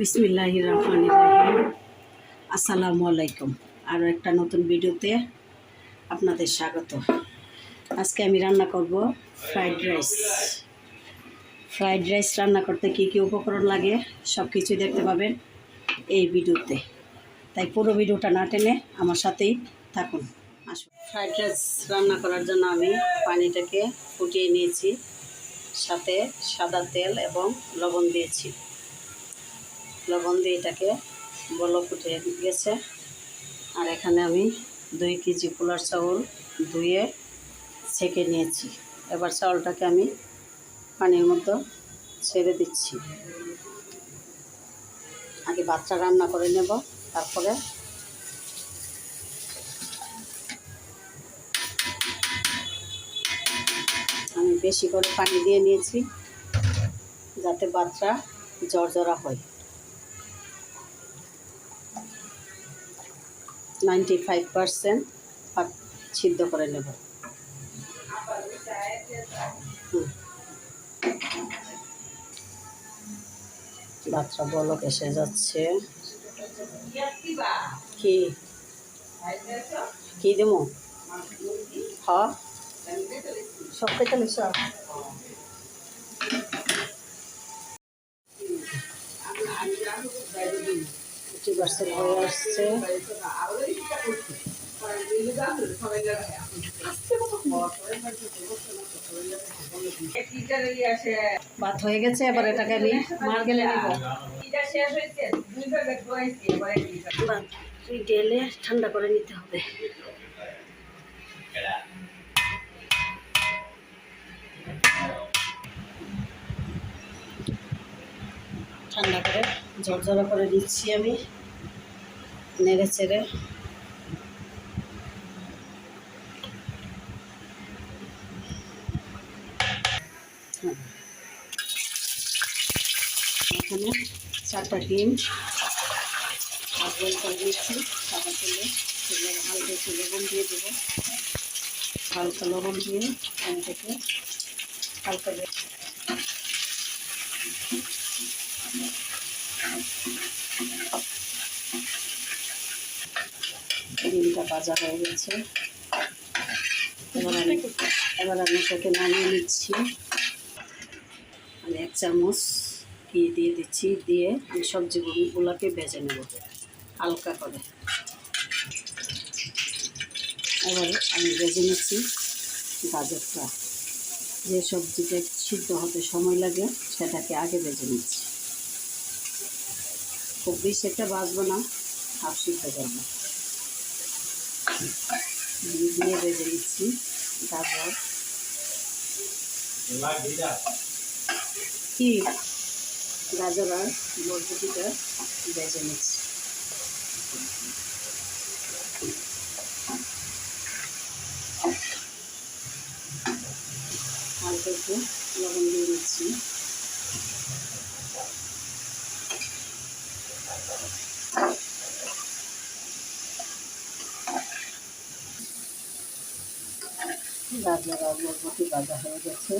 বিসমিল্লাহ রহমান রাহিম। আসসালামু আলাইকুম আরও একটা নতুন ভিডিওতে আপনাদের স্বাগত। আজকে আমি রান্না করব ফ্রাইড রাইস। ফ্রাইড রাইস রান্না করতে কী কী উপকরণ লাগে সব কিছুই দেখতে পাবেন এই ভিডিওতে। তাই পুরো ভিডিওটা না টেনে আমার সাথেই থাকুন। আসুন। ফ্রাইড রাইস রান্না করার জন্য আমি পানিটাকে ফুটিয়ে নিয়েছি, সাথে সাদা তেল এবং লবণ দিয়েছি। লবণ দিয়ে এটাকে বলক উঠে গেছে। আর এখানে আমি দুই কেজি পোলার চাউল ধুয়ে ছেঁকে নিয়েছি। এবার চাউলটাকে আমি পানির মতো ছেড়ে দিচ্ছি। আগে বাচ্চা রান্না করে নেব, তারপরে আমি বেশি করে পানি দিয়ে নিয়েছি যাতে বাচ্চা জর্জরা হয়। নাইনটি ফাইভ পারসেন্ট ভাত সিদ্ধ করে নেব। ভাতটা বলক এসে যাচ্ছে। কি? কি দেবো? হ? সব খেতে ফিফটি পার্সেন্ট হয়ে আসছে। ভাত হয়ে গেছে, এবার এটাকে আমি মার গেলে নেব। গেলে ঠান্ডা করে নিতে হবে। ঠান্ডা করে, ঝরঝরা করে দিচ্ছি আমি, নেড়ে চেড়ে। এখানে চারটা ডিম, আর দিচ্ছি সাদা তেলে হালকা একটু লবণ দিয়ে দেবো হালকা লবণ দিয়ে হালকা ডিমটা ভাজা হয়ে গেছে। এবার আমি এবার আমি সেটা নামিয়ে নিচ্ছি। আমি এক চামচ ঘি দিয়ে দিচ্ছি, দিয়ে আমি সবজিগুলোকে ভেজে নেব হালকা করে। এবার আমি ভেজে নিচ্ছি গাজরটা। যে সবজিটা সিদ্ধ হতে সময় লাগে, সেটাকে আগে ভেজে নিচ্ছি। খুব বেশি একটা বাজবো না, হাফ সিদ্ধ করব। ঘি দিয়ে ভেজে নিচ্ছি গাজর কি গাজর আর বরবটিটা ভেজে নিচ্ছি হালকা একটু লবণ দিয়ে দিচ্ছি আর বরবটি ভাজা হয়ে গেছে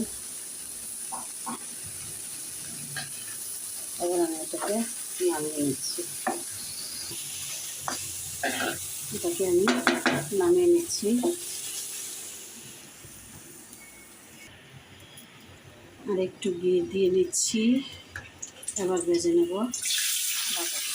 এবার আমি এটাকে নামিয়ে নিচ্ছি এটাকে আমি নামিয়ে নিচ্ছি আর একটু ঘি দিয়ে নিচ্ছি এবার ভেজে নেব বাটাটা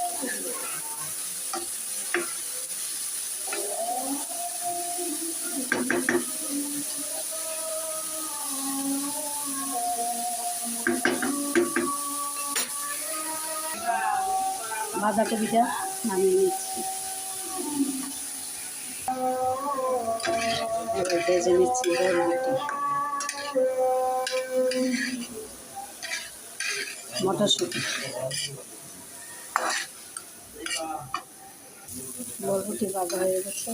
বাঁধাকপিটা নামিয়ে নিচ্ছি। মটরশুঁটি। বরবটি বাজা হয়ে গেছে।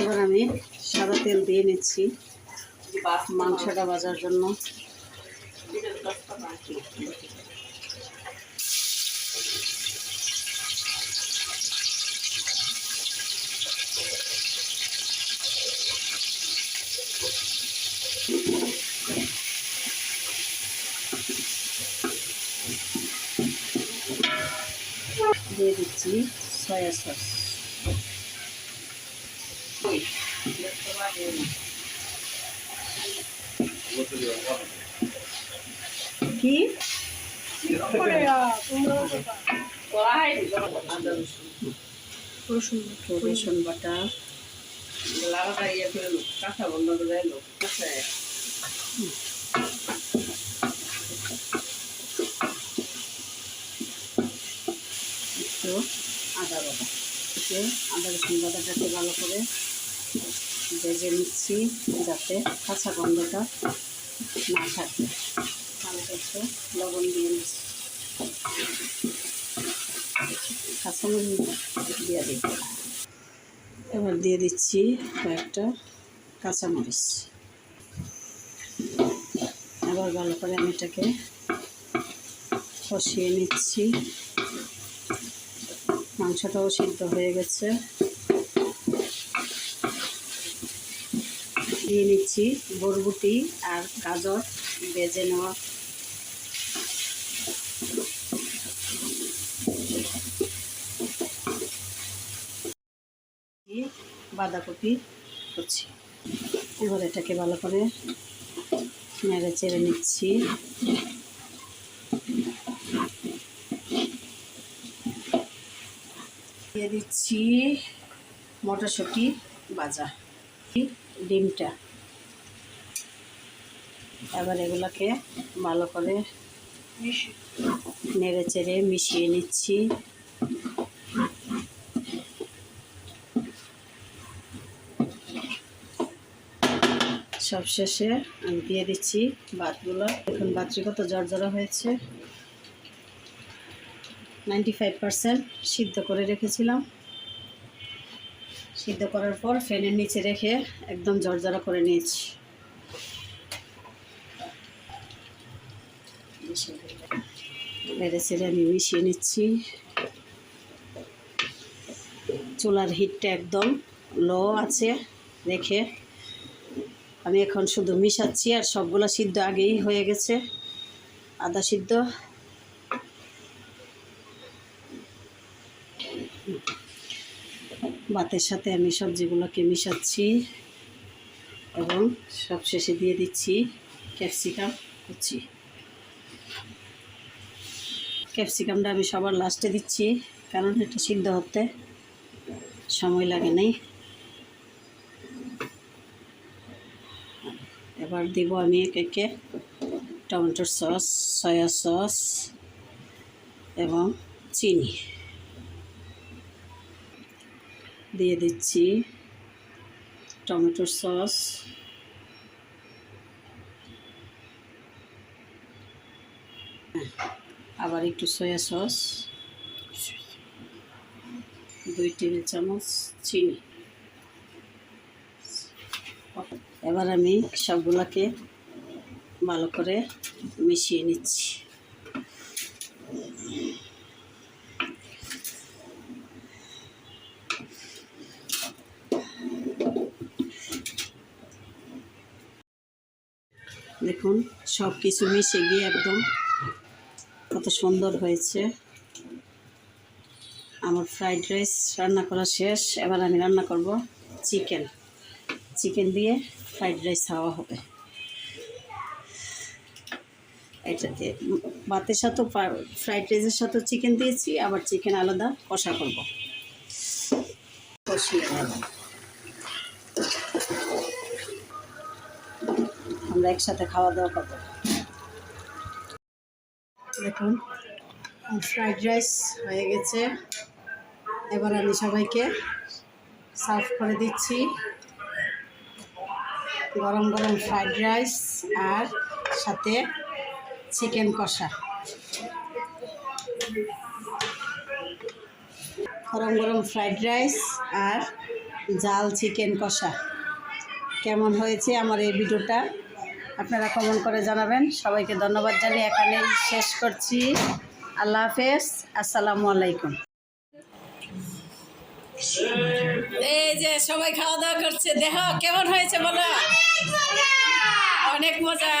এবার আমি সাদা তেল দিয়ে নিচ্ছি। মাংসটা ভাজার জন্য। দিয়ে দিচ্ছি সয়া সস। কি? রসুন বাটা কাঁচা বন্ধ করে কাঁচা আদা বাটা। আদা রসুন বাটাটাকে ভালো করে ভেজে নিচ্ছি যাতে কাঁচা গন্ধটা না থাকে। হালকা একটু লবণ দিয়ে নিচ্ছি। দিয়ে এবার দিয়ে দিচ্ছি কয়েকটা কাঁচামরিচ। আবার ভালো করে আমি এটাকে কষিয়ে নিচ্ছি। মাংসটাও সিদ্ধ হয়ে গেছে। দিয়ে নিচ্ছি বরবটি আর গাজর বেজে নেওয়া। বাঁধাকপি করছি। এবার এটাকে ভালো করে নেড়ে চেড়ে নিচ্ছি। দিয়ে দিচ্ছি মটরশুঁটি ভাজা ডিমটা। এবার এগুলোকে ভালো করে নেড়ে চেড়ে মিশিয়ে নিচ্ছি। সবশেষে আমি দিয়ে দিচ্ছি ভাতগুলো। এখন ভাতটি কত জর্জরা হয়েছে। নাইনটি ফাইভ পারসেন্ট সিদ্ধ করে রেখেছিলাম। সিদ্ধ করার পর ফ্যানের নিচে রেখে একদম জর্জরা করে নিয়েছি। বেড়ে ছেড়ে আমি মিশিয়ে নিচ্ছি। চুলার হিটটা একদম লো আছে রেখে আমি এখন শুধু মিশাচ্ছি আর সবগুলো সিদ্ধ আগেই হয়ে গেছে। আদা সিদ্ধ ভাতের সাথে আমি সবজিগুলোকে মিশাচ্ছি এবং সবশেষে দিয়ে দিচ্ছি ক্যাপসিকাম কুচি। ক্যাপসিকামটা আমি সবার লাস্টে দিচ্ছি, কারণ এটা সিদ্ধ হতে সময় লাগে নাই। এবার দিব আমি একে একে টমেটোর সস, সয়া সস এবং চিনি। দিয়ে দিচ্ছি টমেটোর সস। আবার একটু সয়া সস। দুই টেবিল চামচ চিনি। এবার আমি সবগুলোকে ভালো করে মিশিয়ে নিচ্ছি। দেখুন সব কিছু মিশে গিয়ে একদম কত সুন্দর হয়েছে। আমার ফ্রাইড রাইস রান্না করা শেষ। এবার আমি রান্না করব চিকেন। চিকেন দিয়ে ফ্রাইড রাইস খাওয়া হবে। এটাতে ভাতের সাথেও ফ্রাইড রাইসের সাথেও চিকেন দিয়েছি, আবার চিকেন আলাদা কষা করব। কষিয়ে আমরা একসাথে খাওয়া দাওয়া করব। দেখুন ফ্রাইড রাইস হয়ে গেছে। এবার আমি সবাইকে সার্ভ করে দিচ্ছি। গরম গরম ফ্রাইড রাইস আর সাথে চিকেন কষা। গরম গরম ফ্রাইড রাইস আর জাল চিকেন কষা। কেমন হয়েছে আমার এই ভিডিওটা? আপনারা কমেন্ট করে জানাবেন। সবাইকে ধন্যবাদ জানিয়ে এখানেই শেষ করছি। আল্লাহ হাফেজ। আসসালামু আলাইকুম। এই যে সবাই খাওয়া দাওয়া করছে। দেহ কেমন হয়েছে বলো? অনেক মজা।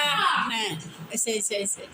হ্যাঁ এসে এসে এসে